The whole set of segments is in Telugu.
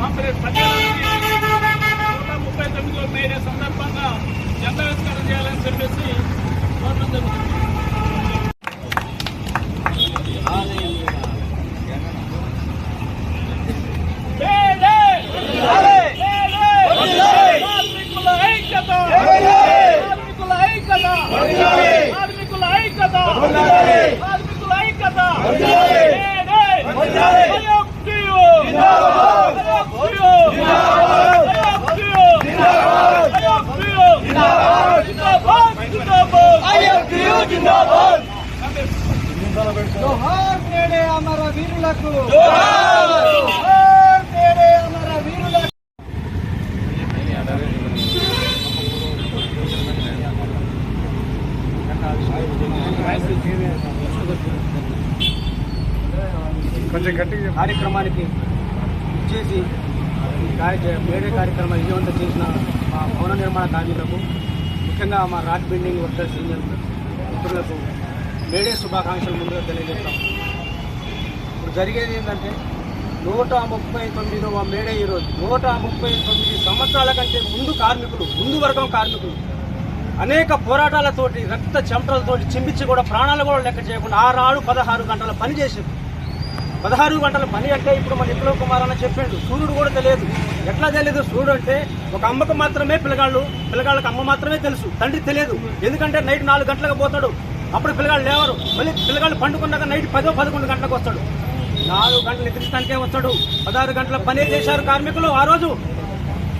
కాంగ్రెస్ ముప్పై తొమ్మిదిలో మేడే సందర్భంగా జెండా విస్కారం చేయాలని చెప్పేసి కోరడం జరుగుతుంది. జోహార్ నేడే అమర వీరులకు. జోహార్! నేడే అమర వీరులకు. కొంచెం గట్టిగా కార్యక్రమానికి చేసి వేరే కార్యక్రమం విజయవంతం చేసిన మా భవన నిర్మాణ కార్మికులకు ముఖ్యంగా మా రాక్ బిల్డింగ్ వర్కర్స్ యూనియన్ మిత్రులకు మేడే శుభాకాంక్షలు ముందుగా తెలియజేస్తాం. ఇప్పుడు జరిగేది ఏంటంటే నూట ముప్పై తొమ్మిదవ మేడే ఈరోజు. నూట ముప్పై తొమ్మిది సంవత్సరాల కంటే ముందు కార్మికులు ముందు వర్గం కార్మికులు అనేక పోరాటాలతోటి రక్త చెమటలతోటి చింపించి కూడా ప్రాణాలు కూడా లెక్క చేయకుండా ఆరాడు పదహారు గంటల పని చేసింది పదహారు గంటల పని అంటే ఇప్పుడు మన విప్లవ కుమార్ అని చెప్పాడు సూర్యుడు కూడా తెలియదు. ఎట్లా తెలియదు? సూర్యుడు అంటే ఒక అమ్మకు మాత్రమే పిల్లగాళ్ళు పిల్లగాళ్ళకి అమ్మ మాత్రమే తెలుసు తండ్రి తెలియదు. ఎందుకంటే నైట్ నాలుగు గంటలకు పోతాడు. అప్పుడు పిల్లగాడు లేవరు. మళ్ళీ పిల్లగాళ్ళు పండుకున్నాక నైట్ పదో పదకొండు గంటలకు వస్తాడు. నాలుగు గంటలు నిద్రించడానికే వస్తాడు. పదహారు గంటల పని చేశారు కార్మికులు ఆ రోజు.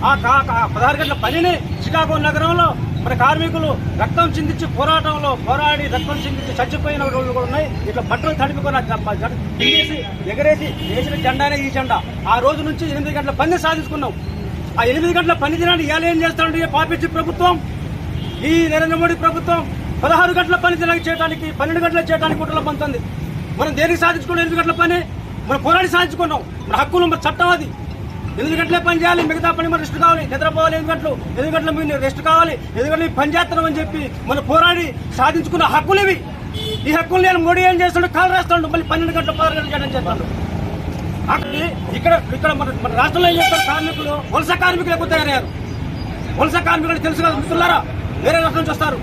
ఆ కా- పదహారు గంటల పనిని చికాగో నగరంలో మన కార్మికులు రక్తం చిందించి పోరాటంలో పోరాడి రక్తం చిందించి చచ్చిపోయిన రోజులు కూడా ఉన్నాయి. ఇట్లా బట్టలు తడిపికొని తినేసి ఎగరేసి వేసిన జెండానే ఈ జెండా. ఆ రోజు నుంచి ఎనిమిది గంటల పని సాధించుకున్నాం. ఆ ఎనిమిది గంటల పని దినాన్ని ఇవాళ ఏం చేస్తాడు పాపించి ప్రభుత్వం ఈ నరేంద్ర మోడీ ప్రభుత్వం పదహారు గంటల పని చేయడానికి పన్నెండు గంటలు చేయడానికి కుట్రలో పంతుంది మనం దేనికి సాధించుకున్నాం? ఎనిమిది గంటల పని. మనం పోరాడి సాధించుకున్నాం. మన హక్కులు మన చట్టం అది. ఎనిమిది గంటలే పని చేయాలి మిగతా పని మన రెస్ట్ కావాలి. నిద్రపోవాలి ఎనిమిది గంటలు. ఎనిమిది గంటలు మీరు రెస్ట్ కావాలి. ఎనిమిది గంటలు పని చేస్తున్నాం అని చెప్పి మన పోరాడి సాధించుకున్న హక్కులు ఇవి. ఈ హక్కులు నేను మోడీ ఏం చేస్తాడు? కాలు రాస్తాడు. మళ్ళీ పన్నెండు గంటల పదహారు గంటలు చేయడం చేస్తాడు. అక్కడ ఇక్కడ ఇక్కడ మన మన రాష్ట్రంలో ఏం చేస్తారు? కార్మికులు వలస కార్మికులు ఎక్కువ తయారయ్యారు. వలస కార్మికులు తెలుసు కదా మిత్రులారా? వేరే రాష్ట్రం నుంచి వస్తారు.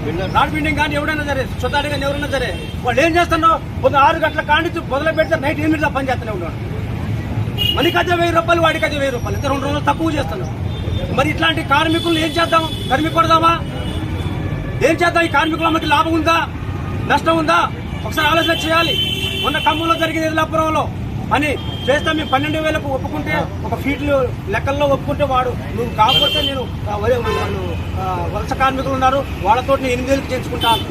బిల్డింగ్ కానీ ఎవరైనా సరే సొతాడి కానీ ఎవరైనా సరే వాళ్ళు ఏం చేస్తున్నావు పొద్దున ఆరు గంటల కానించి మొదలు పెడితే నైట్ ఎనిమిది పని చేస్తూనే ఉన్నాడు. మనకి వెయ్యి రూపాయలు వాడికి వెయ్యి రూపాయలు. ఇంకా రెండు రోజులు తక్కువ చేస్తున్నాం మరి ఇట్లాంటి కార్మికులు ఏం చేద్దాం? తరిమి కొడదామా? ఏం చేద్దాం? ఈ కార్మికుల మనకి లాభం ఉందా? నష్టం ఉందా? ఒకసారి ఆలోచన చేయాలి. మొన్న ఖమ్మంలో జరిగింది ఎదిలాపురంలో. పని చేస్తే మేము పన్నెండు వేలకు ఒప్పుకుంటే ఒక ఫీట్లు లెక్కల్లో ఒప్పుకుంటే వాడు. నువ్వు కాకపోతే నేను వలస కార్మికులు ఉన్నారు వాళ్ళతో నేను ఎనిమిది వేలకు చేయించుకుంటాను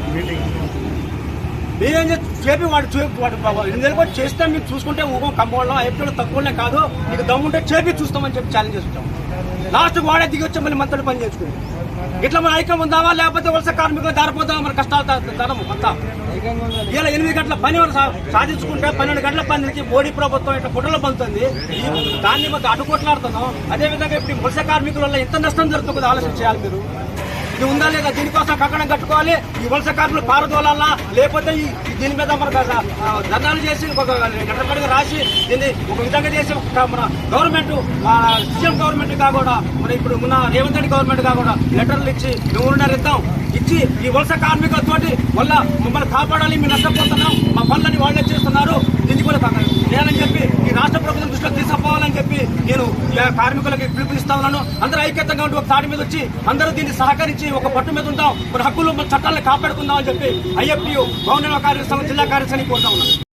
మీరేం చేసి చేపి వాడు వాడు ఎనిమిది వేలకు వచ్చి చేస్తే మేము చూసుకుంటే ఊగం కంపౌండ్లో ఎప్పుడు తక్కువనే కాదు నీకు దమ్ముంటే చేపి చూస్తామని చెప్పి ఛాలెంజ్ చేస్తుంటాం లాస్ట్ వాడే దిగి వచ్చి మళ్ళీ మంత్రులు పని చేసుకుని ఇట్లా మన ఐక్యం ఉందామా? లేకపోతే వలస కార్మికులు దారిపోతామా? మన కష్టాలు దా- అంతా ఇలా ఎనిమిది గంటల పని సా- సాధించుకుంటే పన్నెండు గంటల పనికి మోడీ ప్రభుత్వం ఇట్లా పుట్టలు పొందుతుంది దాన్ని మాకు అడ్డుకొట్లాడుతున్నాం. అదేవిధంగా ఇప్పుడు వలస కార్మికుల వల్ల ఎంత నష్టం జరుగుతుందో ఆలోచన చేయాలి మీరు. ఇది ఉందా లేదా? దీనికోసం కక్కడం కట్టుకోవాలి. ఈ వలస కార్మికులు పారదోలాలా? లేకపోతే ఈ దీని మీద మన ధర్నాలు చేసి ఒక లెటర్ రాసి దీన్ని ఒక విధంగా చేసి మన గవర్నమెంట్ సీఎం గవర్నమెంట్ కాకుండా మన ఇప్పుడు ఉన్న రేవంత్ రెడ్డి గవర్నమెంట్ కాకుండా లెటర్లు ఇచ్చి మేము ఇద్దాం ఇచ్చి ఈ వలస కార్మికులతోటి వల్ల మమ్మల్ని కాపాడాలి మేము నష్టపోతున్నాం మా పనులని వాళ్ళే చేస్తున్నారు. దీన్ని కూడా నేనని చెప్పి ఈ రాష్ట్ర ప్రభుత్వం దృష్టిలో తీసుకుపోవాలని చెప్పి నేను కార్మికులకి పిలుపునిస్తా ఉన్నాను అందరూ ఐక్యతంగా ఉండి ఒక తాటి మీద వచ్చి అందరూ దీన్ని సహకరించి ఒక పట్టు మీద ఉంటాం. మన హక్కులు మన చట్టాలను కాపాడుకుందాం అని చెప్పి ఐఎఫ్టీ భవన కార్యక్రమం జిల్లా కార్యక్రమాన్ని కోరుతా ఉన్నాను.